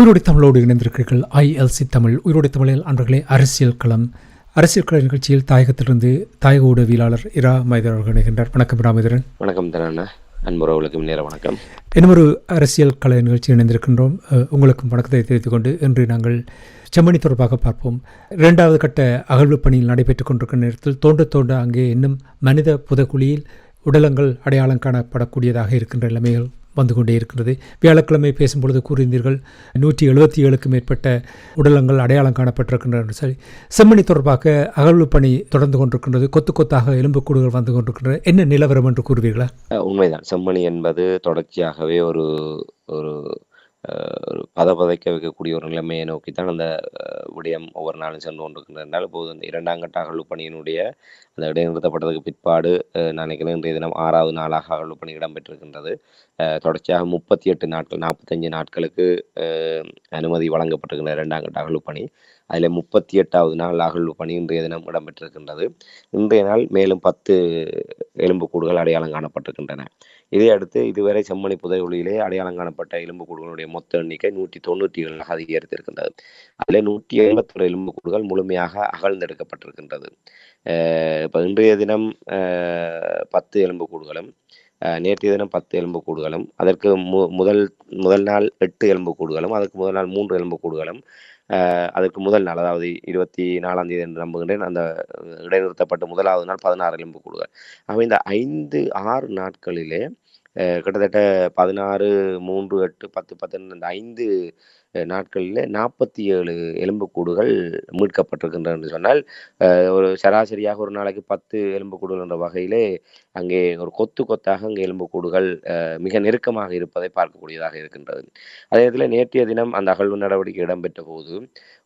உயிரோடி தமிழோடு இணைந்திருக்கிறீர்கள். ஐஎல்சி தமிழ். உயிரோடி தமிழில் அன்றர்களே அரசியல் களம். அரசியல் கள நிகழ்ச்சியில் தாயகத்திலிருந்து தாயக ஊடகவியலாளர் இரா மைதர் அவர்கள் இணைகின்றார். வணக்கம் இரா மைதரன். வணக்கம் தனண்ணா அன்புறவுகளுக்கும் நேர வணக்கம். இன்னும் அரசியல் கலை நிகழ்ச்சி இணைந்திருக்கின்றோம். உங்களுக்கும் வணக்கத்தை தெரிவித்துக் கொண்டு இன்று நாங்கள் செம்மணி தொடர்பாக பார்ப்போம். இரண்டாவது கட்ட அகழ்வு பணியில் நடைபெற்றுக் கொண்டிருக்கிற நேரத்தில் தோண்ட தோண்ட அங்கே இன்னும் மனித புதக்குழியில் உடலங்கள் அடையாளம் காணப்படக்கூடியதாக இருக்கின்ற நிலைமைகள் வந்து கொண்டே இருக்கிறது. வியாழக்கிழமை பேசும்பொழுது கூறியிருந்தீர்கள் நூற்றி எழுபத்தி ஏழுக்கு மேற்பட்ட உடலங்கள் அடையாளம் காணப்பட்டிருக்கின்றன. சரி செம்மணி தொடர்பாக அகழ்வு பணி தொடர்ந்து கொண்டிருக்கின்றது. கொத்து கொத்தாக எலும்புக்கூடுகள் வந்து கொண்டிருக்கின்றன. என்ன நிலவரம் என்று கூறுவீர்களா? உண்மைதான். செம்மணி என்பது தொடர்ச்சியாகவே ஒரு ஒரு பதப்பதைக்க வைக்கக்கூடிய ஒரு நிலைமையை நோக்கி தான் அந்த விடயம் ஒவ்வொரு நாளும் சென்று கொண்டிருக்கின்றனால் இப்போது அந்த இரண்டாம் கட்ட அகழ்வு பணியினுடைய அந்த இடைநிறுத்தப்பட்டதுக்கு பிற்பாடு நினைக்கிறேன் இன்றைய தினம் ஆறாவது நாளாக அகழ்வு பணி இடம்பெற்றிருக்கின்றது. அஹ், தொடர்ச்சியாக முப்பத்தி எட்டு நாட்கள் நாற்பத்தஞ்சு நாட்களுக்கு அஹ், அனுமதி வழங்கப்பட்டிருக்கின்ற இரண்டாம் கட்ட அகழ்வு பணி. அதில் முப்பத்தி எட்டாவது நாள் அகழ்வு பணி இன்றைய தினம் இடம்பெற்றிருக்கின்றது. இன்றைய நாள் மேலும் பத்து எலும்புக்கூடுகள் அடையாளம் காணப்பட்டிருக்கின்றன. இதை அடுத்து இதுவரை செம்மணி புதைகுழியிலே அடையாளம் காணப்பட்ட எலும்புக்கூடுகளுடைய மொத்த எண்ணிக்கை நூற்றி தொண்ணூற்றி ஏழாக அதிகரித்திருக்கின்றது. அதில் நூற்றி எழுபத்தொரு எலும்புக்கூடுகள் முழுமையாக அகழ்ந்தெடுக்கப்பட்டிருக்கின்றது. அஹ் இன்றைய தினம் அஹ், பத்து எலும்புக்கூடுகளும் நேற்றைய தினம் பத்து எலும்புக்கூடுகளும் அதற்கு மு முதல் முதல் நாள் எட்டு எலும்புக்கூடுகளும் அதற்கு முதல் நாள் மூன்று எலும்புக்கூடுகளும் அதற்கு முதல் நாள் அதாவது இருபத்தி நாலாம் தேதி என்று நம்புகின்றேன். அந்த இடைநிறுத்தப்பட்ட முதலாவது நாள் பதினாறு எலும்புக்கூடுகள் ஆக இந்த ஐந்து ஆறு நாட்களிலே அஹ், கிட்டத்தட்ட பதினாறு மூன்று எட்டு பத்து பத்து இந்த ஐந்து நாட்களில் நாட்களிலே நாற்பத்தி ஏழு எலும்புக்கூடுகள் மீட்கப்பட்டிருக்கின்றன என்று சொன்னால் ஒரு சராசரியாக ஒரு நாளைக்கு பத்து எலும்புக்கூடுகள் என்ற வகையிலே அங்கே ஒரு கொத்து கொத்தாக அங்கே எலும்புக்கூடுகள் மிக நெருக்கமாக இருப்பதை பார்க்கக்கூடியதாக இருக்கின்றது. அதே நேரத்தில் நேற்றைய தினம் அந்த அகழ்வு நடவடிக்கை இடம்பெற்ற போது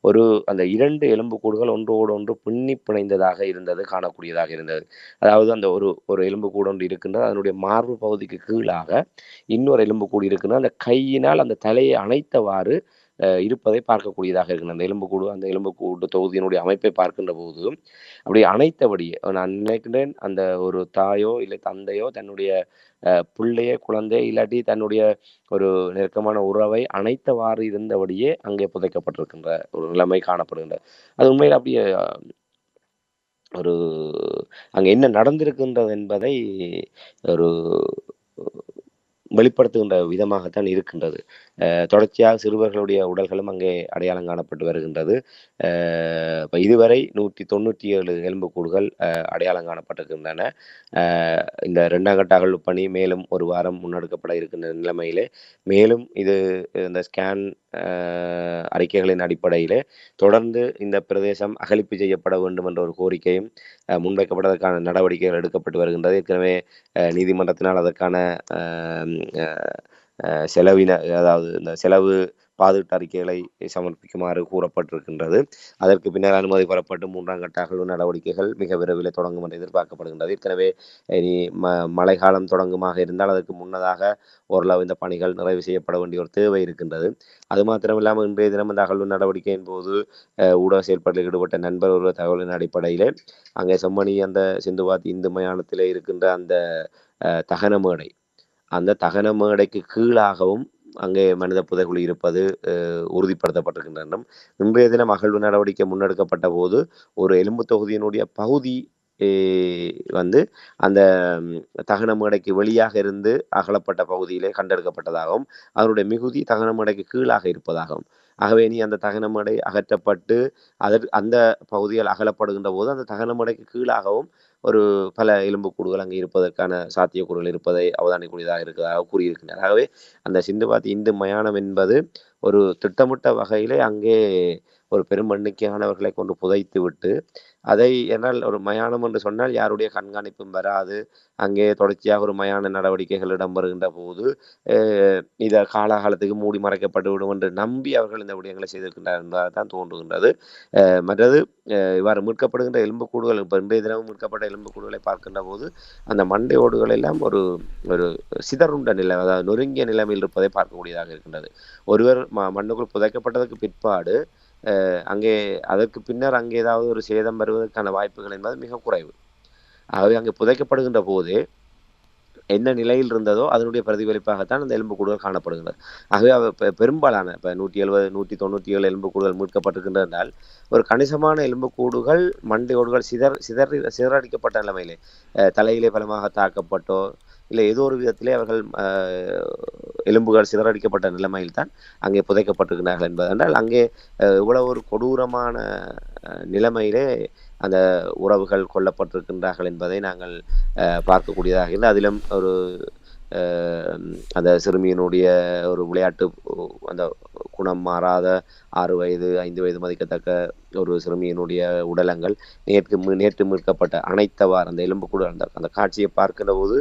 ஒரு அந்த இரண்டு எலும்புக்கூடுகள் ஒன்றோடு ஒன்று பின்னி பிணைந்ததாக இருந்தது காணக்கூடியதாக இருந்தது. அதாவது அந்த ஒரு ஒரு எலும்புக்கூடு ஒன்று இருக்கின்றது அதனுடைய மார்பு பகுதிக்கு கீழாக இன்னொரு எலும்புக்கூடு இருக்கின்றது. அந்த கையினால் அந்த தலையை அணைத்தவாறு இருப்பதை பார்க்கக்கூடியதாக இருக்கின்ற அந்த எலும்புக்கூடு அந்த எலும்புக்கூடு தொகுதியினுடைய அமைப்பை பார்க்கின்ற போது அப்படி அனைத்தபடியே நான் நினைக்கின்றேன் அந்த ஒரு தாயோ இல்லை தந்தையோ தன்னுடைய அஹ், பிள்ளைய குழந்தை இல்லாட்டி தன்னுடைய ஒரு நெருக்கமான உறவை அனைத்தவாறு இருந்தபடியே அங்கே புதைக்கப்பட்டிருக்கின்ற ஒரு நிலைமை காணப்படுகின்ற. அது உண்மையில் அப்படியே ஒரு அங்கே என்ன நடந்திருக்கின்றது என்பதை ஒரு வெளிப்படுத்துகின்ற விதமாகத்தான் இருக்கின்றது. தொடர்ச்சியாக சிறுவர்களுடைய உடல்களும் அங்கே அடையாளம் காணப்பட்டு வருகின்றது. அஹ் இதுவரை நூற்றி தொண்ணூற்றி ஏழு எலும்புக்கூடுகள் அஹ் அடையாளம் காணப்பட்டிருக்கின்றன. அஹ் இந்த ரெண்டாம் கட்ட அகழ்வு பணி மேலும் ஒரு வாரம் முன்னெடுக்கப்பட இருக்கின்ற நிலைமையிலே மேலும் இது இந்த ஸ்கேன் அறிக்கைகளின் அடிப்படையிலே தொடர்ந்து இந்த பிரதேசம் அகழிப்பு செய்யப்பட வேண்டும் என்ற ஒரு கோரிக்கையும் அஹ் முன்வைக்கப்பட்டதற்கான நடவடிக்கைகள் எடுக்கப்பட்டு வருகின்றது. ஏற்கனவே அஹ் நீதிமன்றத்தினால் அதற்கான அஹ் அஹ் செலவின அதாவது இந்த செலவு பாதுகாட்டு அறிக்கைகளை சமர்ப்பிக்குமாறு கூறப்பட்டிருக்கின்றது. அதற்கு பின்னர் அனுமதி பெறப்பட்டு மூன்றாம் கட்ட அகழ்வு நடவடிக்கைகள் மிக விரைவில் தொடங்கும் என்று எதிர்பார்க்கப்படுகின்றது. ஏற்கனவே இனி ம மழைக்காலம் தொடங்குமாக இருந்தால் அதற்கு முன்னதாக ஓரளவு இந்த பணிகள் நிறைவு செய்யப்பட வேண்டிய ஒரு தேவை இருக்கின்றது. அது மாத்திரமில்லாமல் இன்றைய தினம் இந்த அகழ்வு நடவடிக்கையின் போது ஊடக செயல்பாட்டில் ஈடுபட்ட நண்பர் ஒரு தகவலின் அடிப்படையில் அங்கே செம்மணி அந்த சிந்துவாத் இந்து மயானத்தில் இருக்கின்ற அந்த தகன மேடை அந்த தகன மேடைக்கு கீழாகவும் அங்கே மனித புதைகுழி இருப்பது உறுதிப்படுத்தப்பட்டிருக்கின்றன இன்றைய தினம் அகழ்வு நடவடிக்கை முன்னெடுக்கப்பட்ட போது ஒரு எலும்பு தொகுதியினுடைய பகுதி வந்து அந்த தகன மேடைக்கு வெளியாக இருந்து அகலப்பட்ட பகுதியிலே கண்டெடுக்கப்பட்டதாகவும் அதனுடைய மிகுதி தகன மேடைக்கு கீழாக இருப்பதாகவும். ஆகவே நீ அந்த தகன மேடை அகற்றப்பட்டு அதற்கு அந்த பகுதிகள் அகலப்படுகின்ற போது அந்த தகன மேடைக்கு கீழாகவும் ஒரு பல எலும்புக்கூடுகள் அங்கே இருப்பதற்கான சாத்தியக்கூறுகள் இருப்பதை அவதானிக்கூடியதாக இருக்கிறதாக கூறியிருக்கின்றனர் ஆகவே அந்த சிந்துபாத் இந்து மயானம் என்பது ஒரு திட்டமிட்ட வகையிலே அங்கே ஒரு பெரும் எண்ணிக்கையானவர்களை கொண்டு புதைத்து விட்டு அதை என்னால் ஒரு மயானம் என்று சொன்னால் யாருடைய கண்காணிப்பும் வராது. அங்கே தொடர்ச்சியாக ஒரு மயான நடவடிக்கைகள் இடம்பெறுகின்ற போது இதை காலாகாலத்துக்கு மூடி மறைக்கப்பட்டு விடும் என்று நம்பி அவர்கள் இந்த விடயங்களை செய்திருக்கின்றார் என்பதாக தான் தோன்றுகின்றது. மற்றது இவ்வாறு மீட்கப்படுகின்ற எலும்புக்கூடுகள் இப்போ இன்றைய தினமும் மீட்கப்பட்ட எலும்புக்கூடுகளை பார்க்கின்ற போது அந்த மண்டை ஓடுகள் எல்லாம் ஒரு ஒரு சிதறுண்ட நிலை அதாவது நொறுங்கிய நிலைமையில் இருப்பதை பார்க்கக்கூடியதாக இருக்கின்றது. ஒருவர் மண்ணுக்குள் புதைக்கப்பட்டதற்கு பிற்பாடு அஹ், அங்கே அதற்கு பின்னர் அங்கே ஏதாவது ஒரு சேதம் வருவதற்கான வாய்ப்புகள் என்பது மிக குறைவு. ஆகவே அங்கே புதைக்கப்படுகின்ற போதே என்ன நிலையில் இருந்ததோ அதனுடைய பிரதிபலிப்பாகத்தான் அந்த எலும்புக்கூடுகள் காணப்படுகின்றது. ஆகவே அவ பெரும்பாலான இப்போ நூற்றி எழுபது நூற்றி தொண்ணூற்றி ஏழு எலும்புக்கூடுகள் மீட்கப்பட்டிருக்கின்றன என்றால் ஒரு கணிசமான எலும்புக்கூடுகள் மண்டையோடுகள் சிதற சிதறி சிதறடிக்கப்பட்ட நிலைமையிலே அஹ், தலையிலே பலமாக தாக்கப்பட்டோ இல்லை ஏதோ ஒரு விதத்திலே அவர்கள் எலும்புகள் சிதறடிக்கப்பட்ட நிலைமையில் தான் அங்கே புதைக்கப்பட்டிருக்கிறார்கள் என்பதென்றால் அங்கே இவ்வளவு ஒரு கொடூரமான நிலைமையிலே அந்த உறவுகள் கொல்லப்பட்டிருக்கின்றார்கள் என்பதை நாங்கள் பார்க்கக்கூடியதாக இருந்து அதிலும் ஒரு அந்த சிறுமியினுடைய ஒரு விளையாட்டு அந்த குணம் மாறாத ஆறு வயது ஐந்து வயது மதிக்கத்தக்க ஒரு சிறுமியினுடைய உடலங்கள் நேற்று மீ- நேற்று மீட்கப்பட்ட அனைத்தவாறு அந்த எலும்புக்கூடு அந்த அந்த காட்சியை பார்க்கிற போது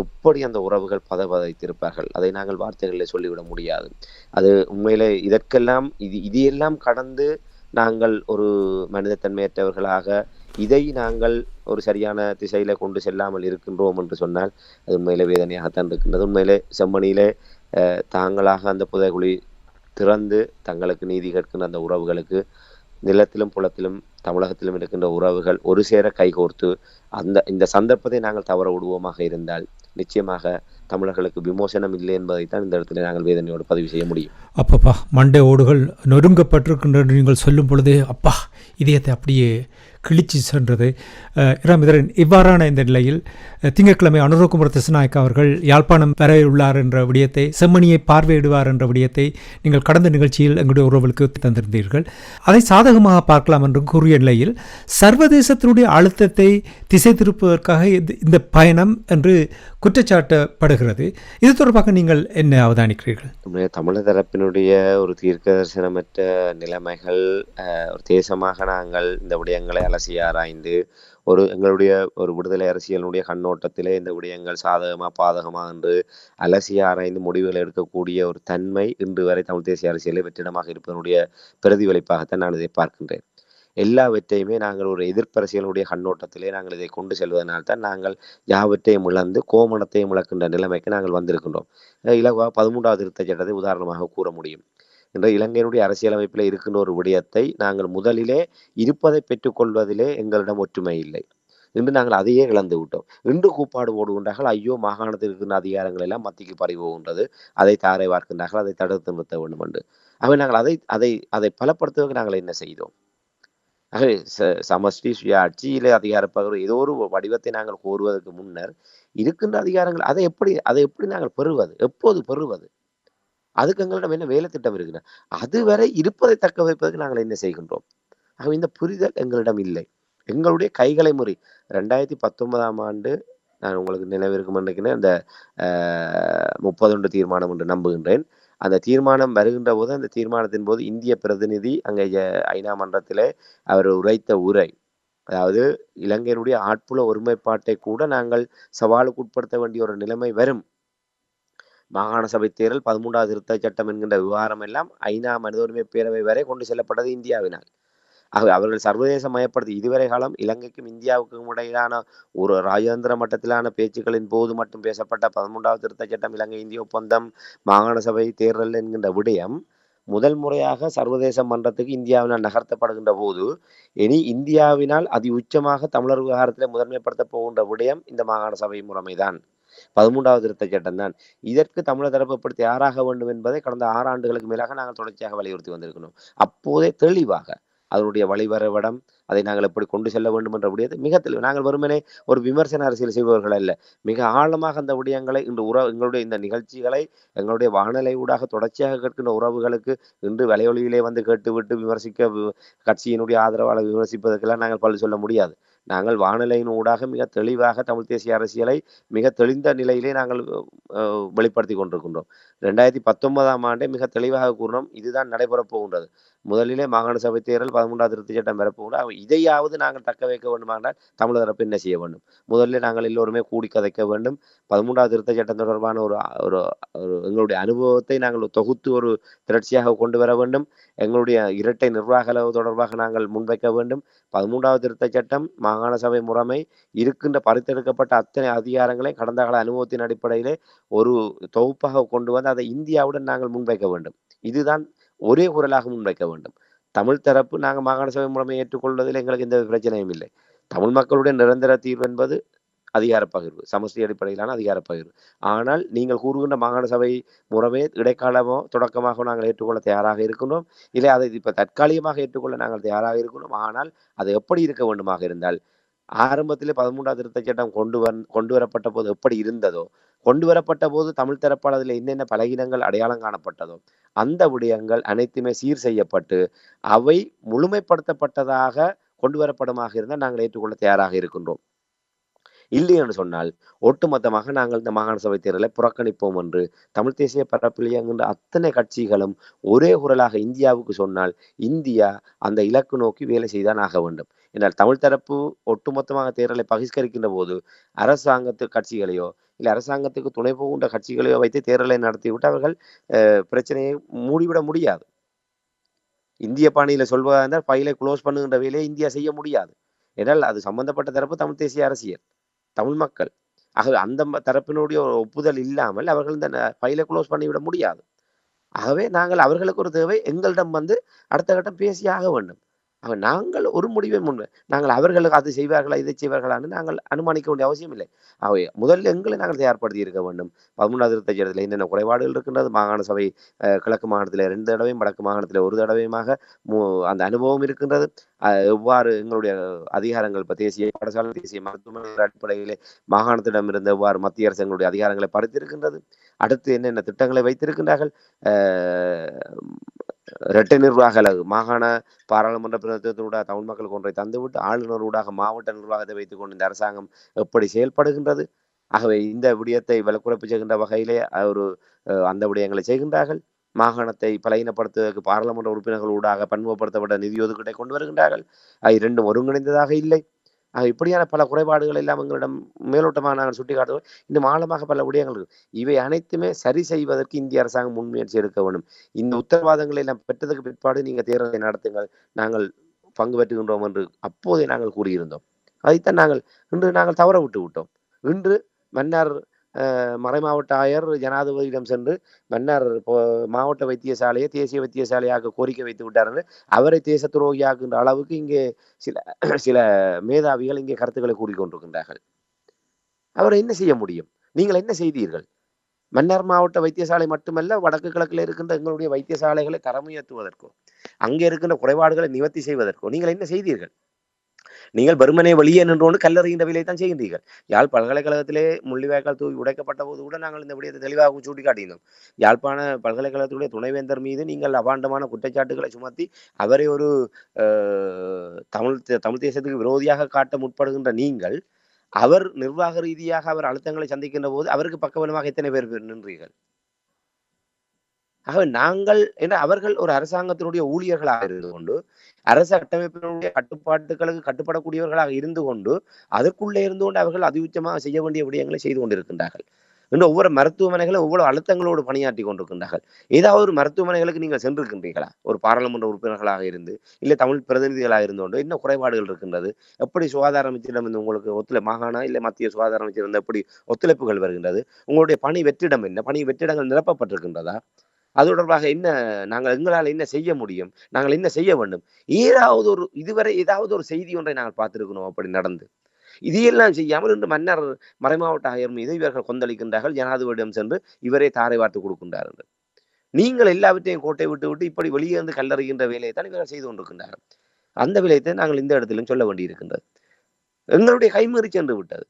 எப்படி அந்த உறவுகள் பதபதைத்திருப்பார்கள்? அதை நாங்கள் வார்த்தைகளில் சொல்லிவிட முடியாது. அது உண்மையிலே இதற்கெல்லாம் இது இதையெல்லாம் கடந்து நாங்கள் ஒரு மனிதத்தன்மையற்றவர்களாக இதை நாங்கள் ஒரு சரியான திசையில கொண்டு செல்லாமல் இருக்கின்றோம் என்று சொன்னால் அது உண்மையிலே வேதனையாகத்தான் இருக்கின்றது. உண்மையிலே செம்மணியிலே தாங்களாக அந்த புதைகுழி திறந்து தங்களுக்கு நீதி கேட்கின்ற அந்த உறவுகளுக்கு நிலத்திலும் புலத்திலும் தமிழகத்திலும் இருக்கின்ற உறவுகள் ஒரு சேர கைகோர்த்து அந்த இந்த சந்தர்ப்பத்தை நாங்கள் தவற விடுவோமாக இருந்தால் நிச்சயமாக தமிழர்களுக்கு விமோசனம் இல்லை என்பதைத்தான் இந்த இடத்துல நாங்கள் வேதனையோடு பதிவு செய்ய முடியும். அப்பப்பா மண்டை ஓடுகள் நொறுங்கப்பட்டிருக்கின்றன நீங்கள் சொல்லும் பொழுதே அப்பா இதயத்தை அப்படியே கிழிச்சு சென்றது. இராமிதரன் இவ்வாறான இந்த நிலையில் திங்கட்கிழமை அனுரகுமார திசுநாயக்க அவர்கள் யாழ்ப்பாணம் வர உள்ளார் என்ற விடயத்தை செம்மணியை பார்வையிடுவார் என்ற விடயத்தை நீங்கள் கடந்த நிகழ்ச்சியில் எங்களுடைய உறவுகளுக்கு தந்திருந்தீர்கள். அதை சாதகமாக பார்க்கலாம் என்று கூறிய நிலையில் சர்வதேசத்தினுடைய அழுத்தத்தை திசை திருப்புவதற்காக இந்த பயணம் என்று குற்றச்சாட்டப்படுகிறது. இது தொடர்பாக நீங்கள் என்ன அவதானிக்கிறீர்கள்? நம்முடைய தமிழர் தரப்பினுடைய ஒரு தீர்க்க தரிசனமற்ற நிலைமைகள் ஒரு தேசமாக நாங்கள் இந்த விடயங்களை அலசி ஆராய்ந்து ஒரு எங்களுடைய ஒரு விடுதலை அரசியலினுடைய கண்ணோட்டத்திலே இந்த விடயங்கள் சாதகமா பாதகமா என்று அலசி ஆராய்ந்து முடிவுகள் எடுக்கக்கூடிய ஒரு தன்மை இன்று வரை தமிழ் தேசிய அரசியலில் வெற்றிடமாக இருப்பதனுடைய பிரதிபலிப்பாகத்தான் நான் இதை பார்க்கின்றேன். எல்லாவற்றையுமே நாங்கள் ஒரு எதிர்ப்பரசியலுடைய கண்ணோட்டத்திலே நாங்கள் இதை கொண்டு செல்வதனால் தான் நாங்கள் யாவற்றையும் இழந்து கோமணத்தையும் இழக்கின்ற நிலைமைக்கு நாங்கள் வந்திருக்கின்றோம். இலவா பதிமூன்றாவது திருத்த சட்டத்தை உதாரணமாக கூற முடியும். என்ற இலங்கையினுடைய அரசியலமைப்பில் இருக்கின்ற ஒரு விடயத்தை நாங்கள் முதலிலே இருப்பதை பெற்றுக்கொள்வதிலே எங்களிடம் ஒற்றுமை இல்லை. இன்று நாங்கள் அதையே இழந்து விட்டோம். இன்று கூப்பாடு போடுகின்றார்கள் ஐயோ மாகாணத்தில் இருக்கின்ற அதிகாரங்கள் எல்லாம் மத்திக்கு பறி போகின்றது அதை தாரை பார்க்கின்றார்கள் அதை தடுத்து நிறுத்த வேண்டும் என்று அவை நாங்கள் அதை அதை அதை பலப்படுத்துவதற்கு நாங்கள் என்ன செய்தோம்? ஆகவே ச- சமஷ்டி சுயாட்சியிலே அதிகார பகிர்வு ஏதோ ஒரு வடிவத்தை நாங்கள் கோருவதற்கு முன்னர் இருக்கின்ற அதிகாரங்கள் அதை எப்படி அதை எப்படி நாங்கள் பெறுவது எப்போது பெறுவது? அதுக்கு எங்களிடம் என்ன வேலை திட்டம் இருக்குன்னா அதுவரை இருப்பதை தக்க வைப்பதற்கு நாங்கள் என்ன செய்கின்றோம்? ஆகவே இந்த புரிதல் எங்களிடம் இல்லை. எங்களுடைய கைகளை முறை ரெண்டாயிரத்தி பத்தொன்பதாம் ஆண்டு நான் உங்களுக்கு நினைவிருக்கும் நினைக்கிறேன் அந்த முப்பதொன்று தீர்மானம் என்று நம்புகின்றேன். அந்த தீர்மானம் வருகின்ற போது அந்த தீர்மானத்தின் போது இந்திய பிரதிநிதி அங்கே ஐநா மன்றத்திலே அவர் உரைத்த உரை. அதாவது இலங்கையினுடைய ஆட்புல ஒருமைப்பாட்டை கூட நாங்கள் சவாலுக்கு உட்படுத்த வேண்டிய ஒரு நிலைமை வரும். மாகாண சபை தேர்தல் பதிமூன்றாவது திருத்த சட்டம் என்கின்ற விவகாரம் எல்லாம் ஐநா மனித உரிமை பேரவை வரை கொண்டு செல்லப்பட்டது இந்தியாவினால். ஆகவே அவர்கள் சர்வதேச மயப்படுத்தி இதுவரை காலம் இலங்கைக்கும் இந்தியாவுக்கும் இடையிலான ஒரு ராஜதந்திர மட்டத்திலான பேச்சுக்களின் போது மட்டும் பேசப்பட்ட பதிமூன்றாவது திருத்த சட்டம் இலங்கை இந்திய ஒப்பந்தம் மாகாண சபை தேர்தல் என்கின்ற விடயம் முதல் முறையாக சர்வதேச மன்றத்துக்கு இந்தியாவினால் நகர்த்தப்படுகின்ற போது இனி இந்தியாவினால் அதி உச்சமாக தமிழர் விவகாரத்தில் முதன்மைப்படுத்த போகின்ற விடயம் இந்த மாகாண சபை முறைமைதான். பதிமூன்றாவது திருத்த சட்டம் தான். இதற்கு தமிழர் தரப்புப்படுத்தி யாராக வேண்டும் என்பதை கடந்த ஆறு ஆண்டுகளுக்கு மேலாக நாங்கள் தொடர்ச்சியாக வலியுறுத்தி வந்திருக்கணும் அப்போதே தெளிவாக அதனுடைய வழிவரவிடம் அதை நாங்கள் எப்படி கொண்டு செல்ல வேண்டும் என்ற விடயத்தை மிக தெளிவு நாங்கள் வருமனே ஒரு விமர்சன அரசியல் செய்பவர்கள் அல்ல. மிக ஆழமாக அந்த விடயங்களை இன்று உறவு எங்களுடைய இந்த நிகழ்ச்சிகளை எங்களுடைய வானிலை ஊடாக தொடர்ச்சியாக கேட்கின்ற உறவுகளுக்கு இன்று வலையொலியிலே வந்து கேட்டுவிட்டு விமர்சிக்க கட்சியினுடைய ஆதரவாளர் விமர்சிப்பதற்கெல்லாம் நாங்கள் பள்ளி சொல்ல முடியாது. நாங்கள் வானிலையின் ஊடாக மிக தெளிவாக தமிழ் தேசிய அரசியலை மிக தெளிந்த நிலையிலே நாங்கள் அஹ், வெளிப்படுத்தி கொண்டிருக்கின்றோம். ரெண்டாயிரத்தி பத்தொன்பதாம் ஆண்டே மிக தெளிவாக கூறினோம் இதுதான் நடைபெறப் போகின்றது. முதலிலே மாகாண சபை தேர்தல் பதிமூன்றாவது திருத்த சட்டம் பெறப்போகின்ற இதையாவது நாங்கள் தக்க வைக்க வேண்டுமானால் தமிழ் தரப்பு என்ன செய்ய வேண்டும்? முதலில் நாங்கள் எல்லோருமே கூடி கதைக்க வேண்டும். பதிமூன்றாவது திருத்த சட்டம் தொடர்பான ஒரு ஒரு எங்களுடைய அனுபவத்தை நாங்கள் தொகுத்து ஒரு திரட்சியாக கொண்டு வர வேண்டும். எங்களுடைய இரட்டை நிர்வாக அளவு தொடர்பாக நாங்கள் முன்வைக்க வேண்டும். பதிமூன்றாவது திருத்த சட்டம் மாகாண சபை முறைமை இருக்கின்ற பறித்தெடுக்கப்பட்ட அத்தனை அதிகாரங்களை கடந்த கால அனுபவத்தின் அடிப்படையிலே ஒரு தொகுப்பாக கொண்டு வந்து அதை இந்தியாவுடன் நாங்கள் முன்வைக்க வேண்டும். இதுதான் ஒரே குரலாக முன்வைக்க வேண்டும். தமிழ் தரப்பு நாங்கள் மாகாண சபை மூலமே ஏற்றுக்கொள்வதில் எங்களுக்கு எந்த பிரச்சனையும் இல்லை. தமிழ் மக்களுடைய நிரந்தர தீர்வு என்பது அதிகார பகிர்வு. சமஸ்தி அடிப்படையிலான அதிகார பகிர்வு. ஆனால் நீங்கள் கூறுகின்ற மாகாண சபை முறமே இடைக்காலமோ தொடக்கமாக நாங்கள் ஏற்றுக்கொள்ள தயாராக இருக்கின்றோம். இல்லை அதை இப்ப தற்காலிகமாக ஏற்றுக்கொள்ள நாங்கள் தயாராக இருக்கணும் ஆனால் அது எப்படி இருக்க வேண்டுமாக இருந்தால் ஆரம்பத்திலே பதிமூன்றாம் திருத்த சட்டம் கொண்டு வந் கொண்டு வரப்பட்ட போது எப்படி இருந்ததோ கொண்டு வரப்பட்ட போது தமிழ் தரப்பால் அதில் என்னென்ன பலகீனங்கள் அடையாளம் காணப்பட்டதோ அந்த விடயங்கள் அனைத்துமே சீர் செய்யப்பட்டு அவை முழுமைப்படுத்தப்பட்டதாக கொண்டு வரப்படுமாக இருந்தால் நாங்கள் ஏற்றுக்கொள்ள தயாராக இருக்கின்றோம். இல்லை என்று சொன்னால் ஒட்டுமொத்தமாக நாங்கள் இந்த மாகாண சபை தேர்தலை புறக்கணிப்போம் என்று தமிழ் தேசிய பரப்பில் இயங்குகின்ற அத்தனை கட்சிகளும் ஒரே குரலாக இந்தியாவுக்கு சொன்னால் இந்தியா அந்த இலக்கு நோக்கி வேலை செய்தான் ஆக வேண்டும். என்றால் தமிழ் தரப்பு ஒட்டுமொத்தமாக தேர்தலை பகிஷ்கரிக்கின்ற போது அரசாங்கத்து கட்சிகளையோ இல்லை அரசாங்கத்துக்கு துணை போகின்ற கட்சிகளையோ வைத்து தேர்தலை நடத்திவிட்டு அவர்கள் அஹ், பிரச்சனையை மூடிவிட முடியாது. இந்திய பாணியில சொல்வதா இருந்தால் ஃபைலை க்ளோஸ் பண்ணுகின்ற வேலையை இந்தியா செய்ய முடியாது. என்றால் அது சம்பந்தப்பட்ட தரப்பு தமிழ் தேசிய அரசியல். தமிழ் மக்கள். ஆகவே அந்த தரப்பினுடைய ஒரு ஒப்புதல் இல்லாமல் அவர்கள் இந்த ஃபைலை க்ளோஸ் பண்ணிவிட முடியாது. ஆகவே நாங்கள் அவர்களுக்கு ஒரு தேவை எங்களிடம் வந்து அடுத்த கட்டம் பேசியாக வேண்டும். ஆக நாங்கள் ஒரு முடிவை முன் நாங்கள் அவர்களுக்கு அது செய்வார்களா இதை செய்வார்களான்னு நாங்கள் அனுமானிக்க வேண்டிய அவசியம் இல்லை. அவை முதல்ல எங்களை நாங்கள் தயார்படுத்தி இருக்க வேண்டும். பதிமூணாவது திருத்தச் என்னென்ன குறைபாடுகள் இருக்கின்றது? மாகாண சபை கிழக்கு மாகாணத்தில் ரெண்டு தடவையும் வடக்கு மாகாணத்தில் ஒரு தடவையுமாக மு- அந்த அனுபவம் இருக்கின்றது. அஹ், எவ்வாறு எங்களுடைய அதிகாரங்கள் இப்போ தேசிய பாடசாலை தேசிய மருத்துவமனை அடிப்படையிலே மாகாணத்திடமிருந்து எவ்வாறு மத்திய அரசு எங்களுடைய அதிகாரங்களை பறித்திருக்கின்றது அடுத்து என்னென்ன திட்டங்களை வைத்திருக்கின்றார்கள்? அஹ், இரட்டை நிர்வாக அலகு. மாகாண பாராளுமன்ற பிரதிநிதித்துவத்தூடாக தமிழ் மக்களுக்கு ஒன்றை தந்துவிட்டு ஆளுநரூடாக மாவட்ட நிர்வாகத்தை வைத்துக் கொண்டு இந்த அரசாங்கம் எப்படி செயல்படுகின்றது? ஆகவே இந்த விடயத்தை விலக்குறைப்பு செய்கின்ற வகையிலே ஒரு அஹ், அந்த விடயங்களை செய்கின்றார்கள். மாகாணத்தை பலகீனப்படுத்துவதற்கு பாராளுமன்ற உறுப்பினர்கள் ஊடாக பன்முகப்படுத்தப்பட்ட நிதி ஒதுக்கீட்டை கொண்டு வருகின்றார்கள். அது இரண்டும் ஒருங்கிணைந்ததாக இல்லை. இப்படியான பல குறைபாடுகள் எல்லாம் எங்களிடம் மேலோட்டமாக நாங்கள் சுட்டிக்காட்டுவோம் இன்னும் ஆழமாக பல விடயங்கள் இருக்கு. இவை அனைத்துமே சரி செய்வதற்கு இந்திய அரசாங்கம் முன்முயற்சி எடுக்க வேண்டும். இந்த உத்தரவாதங்களை எல்லாம் பெற்றதுக்கு பிற்பாடு நீங்கள் தேர்தலை நடத்துங்கள். நாங்கள் பங்கு பெற்றுகின்றோம் என்று அப்போதே நாங்கள் கூறியிருந்தோம். அதைத்தான் நாங்கள் இன்று நாங்கள் தவற விட்டு விட்டோம் இன்று மன்னர் மறைமாவட்ட ஆயர் ஜனாதிபதியிடம் சென்று மன்னர் மாவட்ட வைத்தியசாலையை தேசிய வைத்தியசாலையாக கோரிக்கை வைத்து விட்டார்கள் அவரை தேச துரோகியாக்குகின்ற அளவுக்கு இங்கே சில சில மேதாவிகள் இங்கே கருத்துக்களை கூறிக்கொண்டிருக்கின்றார்கள். அவர் என்ன செய்ய முடியும்? நீங்கள் என்ன செய்தீர்கள்? மன்னார் மாவட்ட வைத்தியசாலை மட்டுமல்ல வடக்கு கிழக்கில் இருக்கின்ற எங்களுடைய வைத்தியசாலைகளை தரம் உயர்த்துவதற்கோ அங்கே இருக்கின்ற குறைபாடுகளை நிவர்த்தி செய்வதற்கோ நீங்கள் என்ன செய்தீர்கள்? நீங்கள் வெறுமனே வெளியே நின்றோண்டு கல்லறிகின்ற வேலையை தான் செய்கின்றீர்கள். யாழ் பல்கலைக்கழகத்திலே முள்ளிவாய்க்கால் தூவி உடைக்கப்பட்ட போது கூட நாங்கள் இந்த விடயத்தை தெளிவாக சுட்டிக்காட்டியிருந்தோம் யாழ்ப்பாண பல்கலைக்கழகத்துடைய துணைவேந்தர் மீது நீங்கள் அபாண்டமான குற்றச்சாட்டுகளை சுமத்தி அவரை ஒரு அஹ், தமிழ் தமிழ் தேசத்துக்கு விரோதியாக காட்ட முற்படுகின்ற நீங்கள் அவர் நிர்வாக ரீதியாக அவர் அழுத்தங்களை சந்திக்கின்ற போது அவருக்கு பக்கபலமாக எத்தனை பேர் நின்றீர்கள்? ஆகவே நாங்கள் என்ன அவர்கள் ஒரு அரசாங்கத்தினுடைய ஊழியர்களாக இருந்து கொண்டு அரசு கட்டமைப்பினுடைய கட்டுப்பாட்டுகளுக்கு கட்டுப்படக்கூடியவர்களாக இருந்து கொண்டு அதற்குள்ளே இருந்து கொண்டு அவர்கள் அதியுச்சமாக செய்ய வேண்டிய விடயங்களை செய்து கொண்டிருக்கின்றார்கள். இன்னும் ஒவ்வொரு மருத்துவமனைகளும் ஒவ்வொரு அழுத்தங்களோடு பணியாற்றி கொண்டிருக்கின்றார்கள். ஏதாவது ஒரு மருத்துவமனைகளுக்கு நீங்கள் சென்றிருக்கின்றீர்களா? ஒரு பாராளுமன்ற உறுப்பினர்களாக இருந்து இல்லை தமிழ் பிரதிநிதிகளாக இருந்து கொண்டு என்ன குறைபாடுகள் இருக்கின்றது. எப்படி சுகாதார அமைச்சரிடம் இருந்து உங்களுக்கு ஒத்துழை மாகாண இல்லை மத்திய சுகாதார அமைச்சர் வந்து எப்படி ஒத்துழைப்புகள் வருகின்றது? உங்களுடைய பணி வெற்றிடம் என்ன? பணி வெற்றிடங்கள் நிரப்பப்பட்டிருக்கின்றதா? அது தொடர்பாக என்ன நாங்கள் எங்களால் என்ன செய்ய முடியும் நாங்கள் என்ன செய்ய வேண்டும்? ஏதாவது ஒரு இதுவரை ஏதாவது ஒரு செய்தி ஒன்றை நாங்கள் பார்த்திருக்கணும் அப்படி நடந்து. இதையெல்லாம் செய்யாமல் இன்று மன்னர் மறைமாவட்ட ஆயர் மீது இவர்கள் கொந்தளிக்கின்றார்கள். ஜனாதிபதியிடம் சென்று இவரே தாரை வார்த்து கொடுக்கின்றார்கள் நீங்கள் எல்லாவற்றையும் கோட்டை விட்டு விட்டு இப்படி வெளியே வந்து கல்லறிகின்ற வேலையை தான் இவர்கள் செய்து கொண்டிருக்கின்றார்கள் அந்த விலையத்தை நாங்கள் இந்த இடத்திலும் சொல்ல வேண்டியிருக்கின்றது. எங்களுடைய கைமீறி சென்று விட்டது.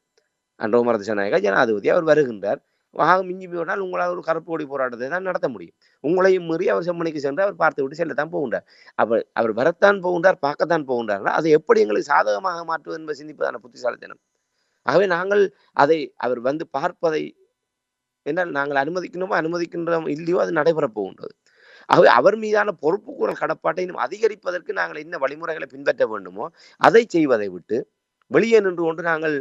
அன்றோ மரதசநாயக ஜனாதிபதி அவர் வருகின்றார். ஆக மிஞ்சி போனால் உங்களால் ஒரு கருப்பு கொடி போராட்டத்தை தான் நடத்த முடியும். உங்களையும் மீறி அவர் செம்மணிக்கு சென்று அவர் பார்த்து விட்டு செல்லத்தான் போகின்றார். அவர் அவர் வரத்தான் போகின்றார் பார்க்கத்தான் போகின்றார் அதை எப்படி எங்களுக்கு சாதகமாக மாற்றுவது என்பது சிந்திப்பதான புத்திசாலித்தனம். ஆகவே நாங்கள் அதை அவர் வந்து பார்ப்பதை என்ன நாங்கள் அனுமதிக்கணுமோ அனுமதிக்கின்றோம் இல்லையோ அது நடைபெறப் போகின்றது. ஆகவே அவர் மீதான பொறுப்புக்கூறல் கடப்பாட்டை இன்னும் அதிகரிப்பதற்கு நாங்கள் என்ன வழிமுறைகளை பின்பற்ற வேண்டுமோ அதை செய்வதை விட்டு வெளியே நின்று கொண்டு நாங்கள்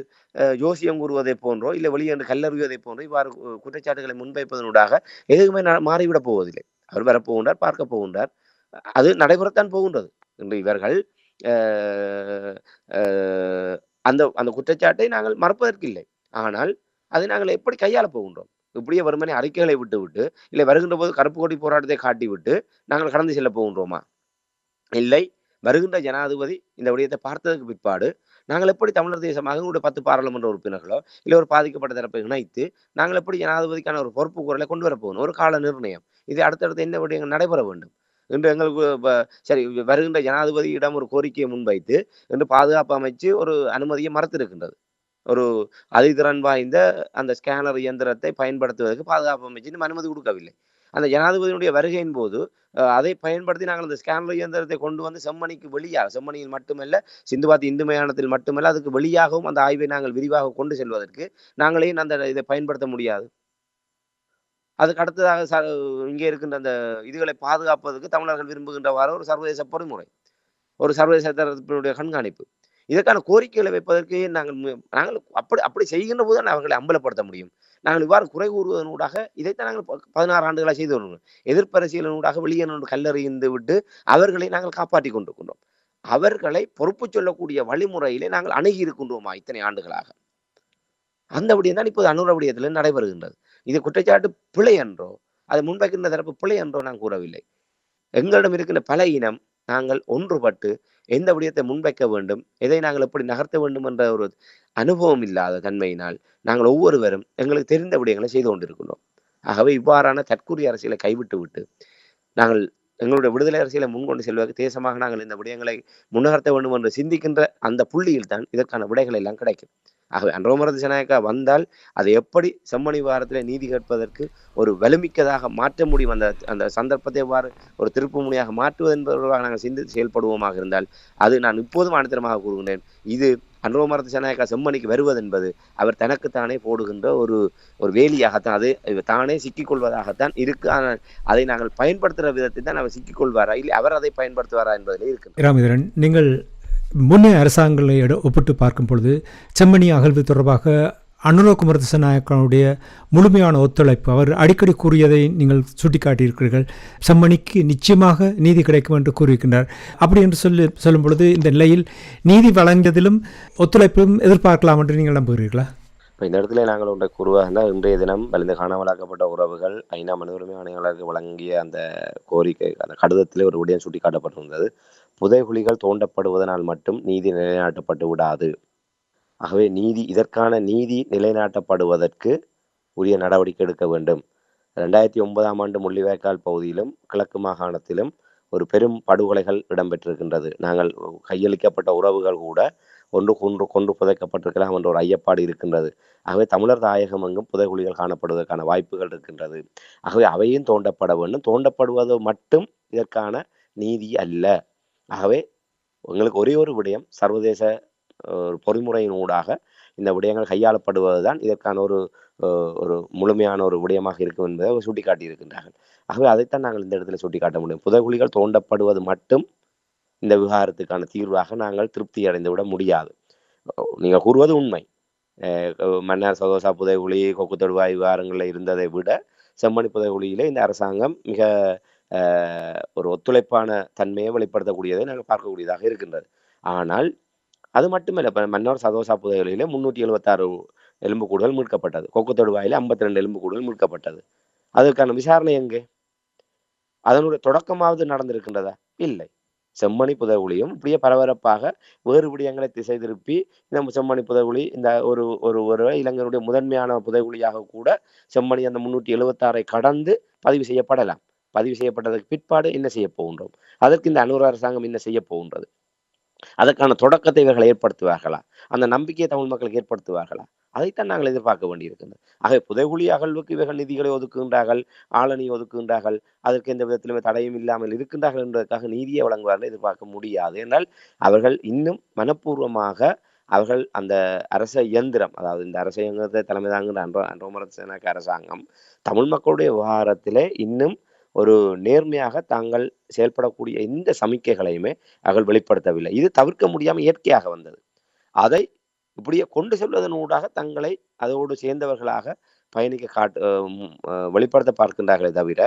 ஜோசியம் கூறுவதை போன்றோ இல்லை வெளியே நின்று கல்லறிவதை போன்றோ இவ்வாறு கு- குற்றச்சாட்டுகளை முன்வைப்பதனூடாக எதுவுமே மாறிவிடப் போவதில்லை. அவர் வரப்போகின்றார் பார்க்க போகின்றார். அது நடைபெறத்தான் போகின்றது. என்று இவர்கள் அந்த அந்த குற்றச்சாட்டை நாங்கள் மறப்பதற்கில்லை. ஆனால் அதை நாங்கள் எப்படி கையாள போகின்றோம்? இப்படியே வெறுமனே அறிக்கைகளை விட்டு விட்டு இல்லை வருகின்ற போது கருப்பு கொடி போராட்டத்தை காட்டி விட்டு நாங்கள் கடந்து செல்ல போகின்றோமா? இல்லை வருகின்ற ஜனாதிபதி இந்த விடயத்தை பார்த்ததுக்கு பிற்பாடு நாங்கள் எப்படி தமிழர் தேசமாக எங்களுடைய பத்து பாராளுமன்ற உறுப்பினர்களோ இல்லை ஒரு பாதிக்கப்பட்ட தரப்பை இணைத்து நாங்கள் எப்படி ஜனாதிபதிக்கான ஒரு பொறுப்பு குரலை கொண்டு வர போகணும்? ஒரு கால நிர்ணயம். இது அடுத்தடுத்து என்ன விடயங்கள் நடைபெற வேண்டும்? இன்று எங்களுக்கு சரி வருகின்ற ஜனாதிபதியிடம் ஒரு கோரிக்கையை முன்வைத்து இன்று பாதுகாப்பு அமைச்சு ஒரு அனுமதியை மறுத்திருக்கின்றது. ஒரு அதிதிறன் வாய்ந்த அந்த ஸ்கேனர் இயந்திரத்தை பயன்படுத்துவதற்கு பாதுகாப்பு அமைச்சு இன்னும் அனுமதி கொடுக்கவில்லை. அந்த ஜனாதிபதியினுடைய வருகையின் போது அதை பயன்படுத்தி நாங்கள் அந்த ஸ்கேனர் இயந்திரத்தை கொண்டு வந்து செம்மணிக்கு வெளியாக செம்மணியில் மட்டுமல்ல சிந்துவாதி இந்து மயானத்தில் மட்டுமல்ல அதுக்கு வெளியாகவும் அந்த ஆய்வை நாங்கள் விரிவாக கொண்டு செல்வதற்கு நாங்களே அந்த இதை பயன்படுத்த முடியாது. அதுக்கு அடுத்ததாக ச இங்கே இருக்கின்ற அந்த இதுகளை பாதுகாப்பதற்கு தமிழர்கள் விரும்புகின்றவாறு ஒரு சர்வதேச பொறிமுறை ஒரு சர்வதேச தரப்பினுடைய கண்காணிப்பு. இதற்கான கோரிக்கைகளை வைப்பதற்கு நாங்கள் நாங்கள் அப்படி அப்படி செய்கின்ற போது அவர்களை அம்பலப்படுத்த முடியும். நாங்கள் இவ்வாறு குறை கூறுவதனூடாக இதைத்தான் நாங்கள் ப- பதினாறு ஆண்டுகளாக செய்து வருகிறோம். எதிர்ப்பரசியலனூடாக வெளியே கல்லறிந்து விட்டு அவர்களை நாங்கள் காப்பாற்றி கொண்டிருக்கின்றோம். அவர்களை பொறுப்பு சொல்லக்கூடிய வழிமுறையிலே நாங்கள் அணுகி இருக்கின்றோமா இத்தனை ஆண்டுகளாக? அந்த விடயம் தான் இப்போது அனுர விடயத்தில் நடைபெறுகின்றது. இது குற்றச்சாட்டு பிழை என்றோ அதை முன்வைக்கின்ற தரப்பு பிழை என்றோ நான் கூறவில்லை. எங்களிடம் இருக்கின்ற பல இனம் நாங்கள் ஒன்றுபட்டு எந்த விடயத்தை முன்வைக்க வேண்டும் எதை நாங்கள் எப்படி நகர்த்த வேண்டும் என்ற ஒரு அனுபவம் இல்லாத தன்மையினால் நாங்கள் ஒவ்வொருவரும் எங்களுக்கு தெரிந்த விடயங்களை செய்து கொண்டிருக்கிறோம் ஆகவே இவ்வாறான தற்கூறிய அரசியலை கைவிட்டு விட்டு நாங்கள் எங்களுடைய விடுதலை அரசியலை முன்கொண்டு செல்வதற்கு தேசமாக நாங்கள் இந்த விடயங்களை முன்னகர்த்த வேண்டும் என்று சிந்திக்கின்ற அந்த புள்ளியில் தான் இதற்கான விடைகள் எல்லாம் கிடைக்கும். ஆகவே அன்றோமர திசநாயக்கா வந்தால் அதை எப்படி செம்மணி வாரத்தில் நீதி கேட்பதற்கு ஒரு வலுமிக்கதாக மாற்ற முடியும் அந்த அந்த சந்தர்ப்பத்தை எவ்வாறு ஒரு திருப்பு முனையாக மாற்றுவது என்பதாக நாங்கள் சிந்தித்து செயல்படுவோமாக இருந்தால் அது நான் இப்போதும் ஆணித்தரமாக கூறுகின்றேன். இது அன்றோமர திசநாயக்கா செம்மணிக்கு வருவது என்பது அவர் தனக்குத்தானே போடுகின்ற ஒரு ஒரு வேலியாகத்தான் அது தானே சிக்கிக்கொள்வதாகத்தான் இருக்கு. ஆனால் அதை நாங்கள் பயன்படுத்துகிற விதத்தை தான் அவர் சிக்கிக்கொள்வாரா? இல்லை அவர் அதை பயன்படுத்துவாரா என்பதிலே இருக்கு ராமதரன் நீங்கள் முன்னே அரசாங்கங்களை ஒப்பிட்டு பார்க்கும் பொழுது செம்மணி அகழ்வு தொடர்பாக அனுர குமரதிசநாயக்கனுடைய முழுமையான ஒத்துழைப்பு அவர் அடிக்கடி கூறியதை நீங்கள் சுட்டிக்காட்டியிருக்கிறீர்கள். செம்மணிக்கு நிச்சயமாக நீதி கிடைக்கும் என்று கூறியிருக்கின்றார். அப்படி என்று சொல்லி சொல்லும் பொழுது இந்த நிலையில் நீதி வழங்கியதிலும் ஒத்துழைப்பும் எதிர்பார்க்கலாம் என்று நீங்கள் நம்புகிறீர்களா? இப்போ இந்த இடத்துல நாங்கள் ஒன்றை கூறுவதுனா இன்றைய தினம் வலிந்து காணாமலாக்கப்பட்ட உறவுகள் ஐநா மனித உரிமை ஆணையாளருக்கு வழங்கிய அந்த கோரிக்கை அந்த கடிதத்திலே ஒரு விடயம் சுட்டிக்காட்டப்பட்டிருந்தது. புதைகுழிகள் தோண்டப்படுவதனால் மட்டும் நீதி நிலைநாட்டப்பட்டு விடாது. ஆகவே நீதி இதற்கான நீதி நிலைநாட்டப்படுவதற்கு உரிய நடவடிக்கை எடுக்க வேண்டும். ரெண்டாயிரத்தி ஒன்பதாம் ஆண்டு முள்ளிவாய்க்கால் பகுதியிலும் கிழக்கு மாகாணத்திலும் ஒரு பெரும் படுகொலைகள் இடம்பெற்றிருக்கின்றது. நாங்கள் கையளிக்கப்பட்ட உறவுகள் கூட ஒன்று கொன்று கொன்று புதைக்கப்பட்டிருக்கலாம் என்ற ஒரு ஐயப்பாடு இருக்கின்றது. ஆகவே தமிழர் தாயகம் எங்கும் புதைகுழிகள் காணப்படுவதற்கான வாய்ப்புகள் இருக்கின்றது. ஆகவே அவையும் தோண்டப்பட வேண்டும். தோண்டப்படுவது மட்டும் இதற்கான நீதி அல்ல. ஆகவே உங்களுக்கு ஒரே ஒரு விடயம் சர்வதேச ஒரு பொறிமுறையின் ஊடாக இந்த விடயங்கள் கையாளப்படுவதுதான் இதற்கான ஒரு ஒரு முழுமையான ஒரு விடயமாக இருக்கும் என்பதை அவர் சுட்டிக்காட்டி இருக்கின்றார்கள் ஆகவே அதைத்தான் நாங்கள் இந்த இடத்துல சுட்டிக்காட்ட முடியும். புதைகுழிகள் தோண்டப்படுவது மட்டும் இந்த விவகாரத்துக்கான தீர்வாக நாங்கள் திருப்தி அடைந்து விட முடியாது. நீங்கள் கூறுவது உண்மை. அஹ், மன்னார் சதோசா புதைகுழி கொக்கு தொடுவாய் விவகாரங்களில் இருந்ததை விட செம்மணி புதைகுழியிலே இந்த அரசாங்கம் மிக ஒரு ஒத்துழைப்பான தன்மையை வெளிப்படுத்தக்கூடியதை நாங்கள் பார்க்கக்கூடியதாக இருக்கின்றது. ஆனால் அது மட்டுமல்ல இப்போ மன்னர் சதோசா புதைகுழியிலே முன்னூற்றி எழுபத்தாறு எலும்புக்கூடுகள் மீட்கப்பட்டது. கொக்கு தொடுவாயிலே ஐம்பத்தி ரெண்டு எலும்புக்கூடுகள் மீட்கப்பட்டது. அதற்கான விசாரணை எங்கே? அதனுடைய தொடக்கமாவது நடந்திருக்கின்றதா? இல்லை. செம்மணி புதைகுழியும் இப்படியே பரபரப்பாக வேறு விடயங்களை திசை திருப்பி இந்த செம்மணி புதைகுழி இந்த ஒரு ஒரு ஒரு இளைஞருடைய முதன்மையான புதைகுழியாக கூட செம்மணி அந்த முன்னூற்றி எழுபத்தாறை கடந்து பதிவு செய்யப்படலாம். பதிவு செய்யப்பட்டதற்கு பிற்பாடு என்ன செய்ய போகின்றோம்? அதற்கு இந்த அனுர அரசாங்கம் என்ன செய்ய போகின்றது? அதற்கான தொடக்கத்தை இவர்கள் ஏற்படுத்துவார்களா? அந்த நம்பிக்கையை தமிழ் மக்களுக்கு ஏற்படுத்துவார்களா? அதைத்தான் நாங்கள் எதிர்பார்க்க வேண்டியிருக்கின்றது. ஆகவே புதைகுழி அகழ்வுக்கு இவர்கள் நிதிகளை ஒதுக்குகின்றார்கள் ஆளணி ஒதுக்குகின்றார்கள் அதற்கு எந்த விதத்திலுமே தடையும் இல்லாமல் இருக்கின்றார்கள் என்பதற்காக நீதியை வழங்குவார்கள் எதிர்பார்க்க முடியாது. என்றால் அவர்கள் இன்னும் மனப்பூர்வமாக அவர்கள் அந்த அரச இயந்திரம் அதாவது இந்த அரச இயந்திரத்தை தலைமை தாங்குகின்ற அன்றோ அன்றோமரசேனாக்கு அரசாங்கம் தமிழ் மக்களுடைய விவகாரத்திலே இன்னும் ஒரு நேர்மையாக தாங்கள் செயல்படக்கூடிய எந்த சமிக்கைகளையுமே அவர்கள் வெளிப்படுத்தவில்லை. இது தவிர்க்க முடியாமல் இயற்கையாக வந்தது. அதை இப்படியே கொண்டு செல்வதன் ஊடாக தங்களை அதோடு சேர்ந்தவர்களாக பயணிக்க காட்டு வெளிப்படுத்த பார்க்கின்றார்களே தவிர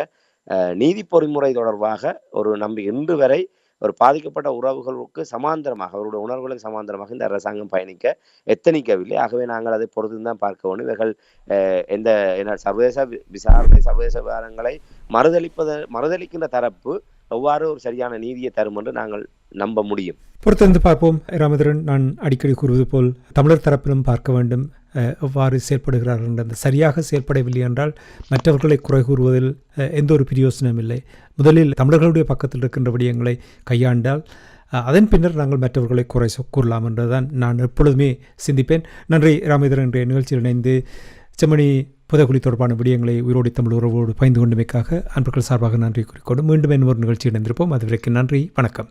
அஹ் நீதி பொறிமுறை தொடர்பாக ஒரு நம்பி இன்று வரை ஒரு பாதிக்கப்பட்ட உறவுகளுக்கு சமாந்தரமாக அவருடைய உணர்வுகளுக்கு சமாந்தரமாக இந்த அரசாங்கம் பயணிக்க எத்தனிக்கவில்லை. ஆகவே நாங்கள் அதை பொறுத்து தான் பார்க்க வேண்டும். இவர்கள் எந்த என்ன சர்வதேச விசாரணை சர்வதேச விவகாரங்களை மறுதளிப்பத மறுதளிக்கின்ற தரப்பு எவ்வாறு ஒரு சரியான நீதியை தரும் என்று நாங்கள் நம்ப முடியும். பொறுத்திருந்து பார்ப்போம். ராமதரன் நான் அடிக்கடி கூறுவது போல் தமிழர் தரப்பிலும் பார்க்க வேண்டும். எவ்வாறு செயல்படுகிறார்கள் என்ற அந்த சரியாக செயல்படவில்லை என்றால் மற்றவர்களை குறை கூறுவதில் எந்த ஒரு பிரயோசனம் இல்லை. முதலில் தமிழர்களுடைய பக்கத்தில் இருக்கின்ற விடயங்களை கையாண்டால் அதன் பின்னர் நாங்கள் மற்றவர்களை குறை கூறலாம் என்றுதான் நான் எப்பொழுதுமே சிந்திப்பேன். நன்றி ராமேந்திரன் என்ற நிகழ்ச்சியில் இணைந்து செம்மணி புதகுலி தொடர்பான விடயங்களை உயிரோடி தமிழ் உறவோடு பகிர்ந்து கொண்டமைக்காக அன்பர்கள் சார்பாக நன்றி கூறிக்கொண்டு மீண்டும் இன்னொரு நிகழ்ச்சி இணைந்திருப்போம். அதுவரைக்கும் நன்றி வணக்கம்.